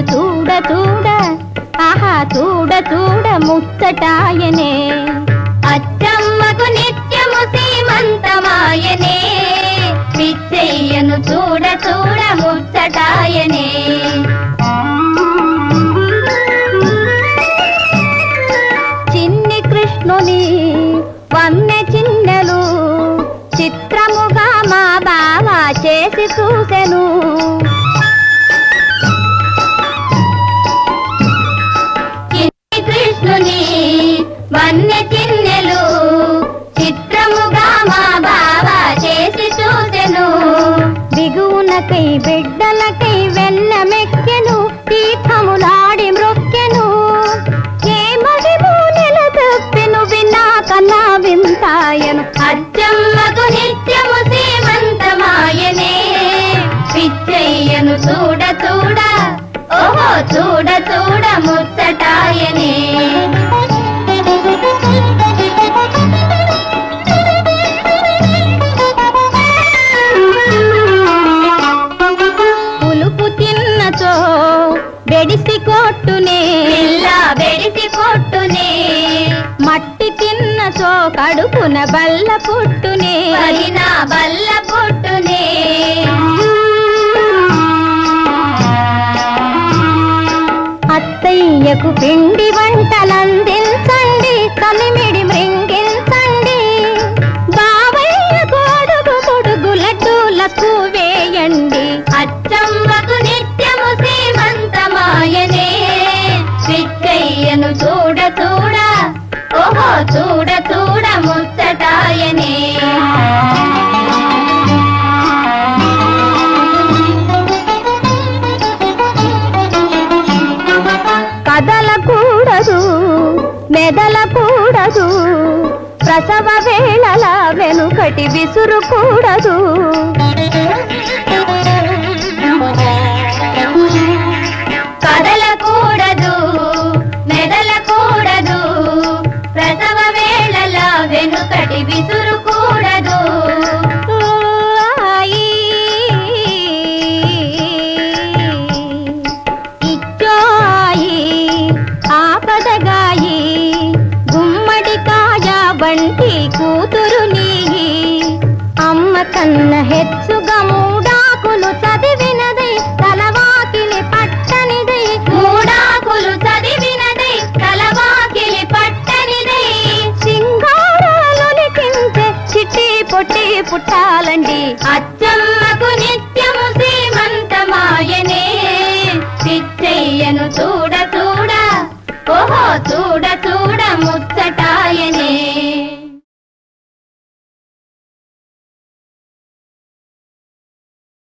చూడ ఆహా చూడ చూడ ముచ్చటాయనే. అచ్చమ్మకు నిత్యము సీమంతమాయనే. పిచ్చయ్యను చూడ చూడ ముచ్చటాయనే. చిన్ని కృష్ణుని వన్నె చిన్నెలు చిత్రముగా మా బావ చేసి చూసెను. బిడ్డలకై వెన్నమెక్కెను తీర్థములాడి మ్రొక్కెను. ఏమడి మూలెల తప్పెను విన్నా కన్నా వింతాయను. అచ్చమ్మకు నిత్యము సీమంతమాయనే పిచ్చయ్యను చూడ చూడ ఓహో చూడ చూడ ముచ్చటాయనే. బెడిసి కొట్టునే బెడిసి కొట్టునే మట్టి తిన్నచో కడుపున బల్ల పుట్టునే. బల్ల పుట్టునే. అత్తయ్యకు పిండి వంటలందించండి కలిమిడి మృంగించండి. బావయ్యకు అడుగు పొడుగు లడ్డూలకు వేయండి. అచ్చమ్మకు చూడ చూడ ముచ్చటాయనే. కదలకూడదు మెదలకూడదు ప్రసవ వేళల వెనుకటి విసురుకూడదు ఇచ్చోయి ఆపదగాయి గుమ్మడికాయ వంటి కూతురు నీయి. అమ్మ కన్న హెచ్చుగా మూడాకులు చదివినదై తలవాకిలి పట్టనిదై. మూడాకులు చదివినదై తలవాకిలి పట్టనిదై. సింగారాలొలికించే చిట్టి పొట్టి పుట్టాలండి. అచ్చమ్మకు